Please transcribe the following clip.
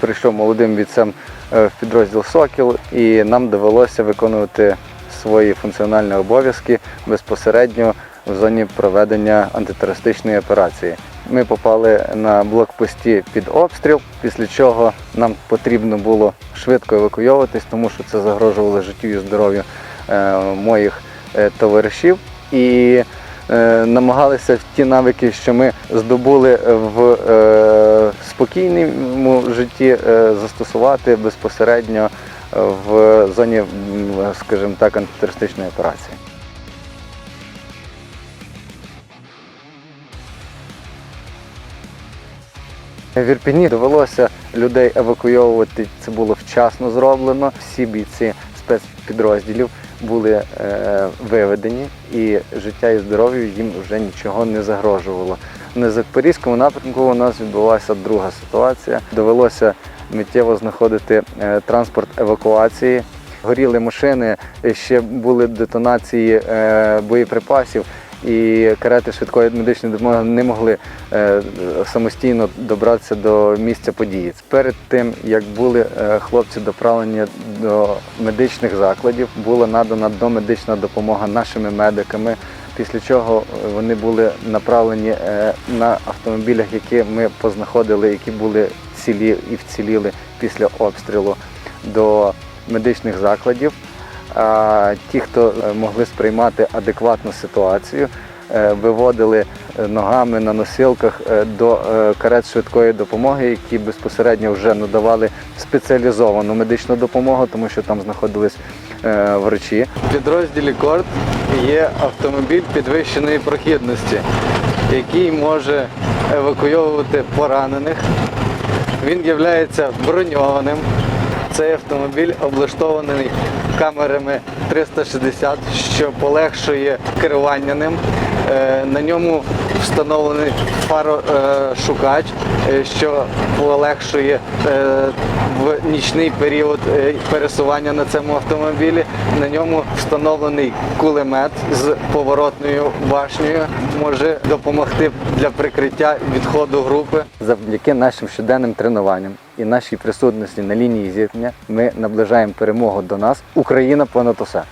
прийшов молодим бійцем е, в підрозділ Сокіл, і нам довелося виконувати свої функціональні обов'язки безпосередньо в зоні проведення антитерористичної операції. Ми попали на блокпості під обстріл, після чого нам потрібно було швидко евакуйовуватись, тому що це загрожувало життю і здоров'ю е, моїх е, товаришів. І намагалися ті навики, що ми здобули в спокійному житті, е, застосувати безпосередньо в зоні, скажімо так, антитерористичної операції. В Ірпіні довелося людей евакуйовувати. Це було вчасно зроблено. Всі бійці спецпідрозділів були е, виведені, і життя і здоров'ю їм вже нічого не загрожувало. На Запорізькому напрямку у нас відбулася друга ситуація. Довелося миттєво знаходити е, транспорт евакуації. Горіли машини, ще були детонації е, боєприпасів, і карети швидкої медичної допомоги не могли е, самостійно добратися до місця події. Перед тим як були хлопці доправлені до медичних закладів, була надана домедична допомога нашими медиками. Після чого вони були направлені е, на автомобілях, які ми познаходили, які були цілі і вціліли після обстрілу до медичних закладів. А ті, хто е, могли сприймати адекватну ситуацію, е, виводили е, ногами на носилках е, до е, карет швидкої допомоги, які безпосередньо вже надавали спеціалізовану медичну допомогу, тому що там знаходились е. В підрозділі Корд є автомобіль підвищеної прохідності, який може евакуйовувати поранених. Він є броньованим. Цей автомобіль облаштований камерами 360, що полегшує керування ним. Е, На ньому встановлений фарошукач, е, що полегшує е, в нічний період е, пересування на цьому автомобілі. На ньому встановлений кулемет з поворотною башнею, може допомогти для прикриття відходу групи. Завдяки нашим щоденним тренуванням і нашій присутності на лінії зіткнення ми наближаємо перемогу до нас. Україна понад усе.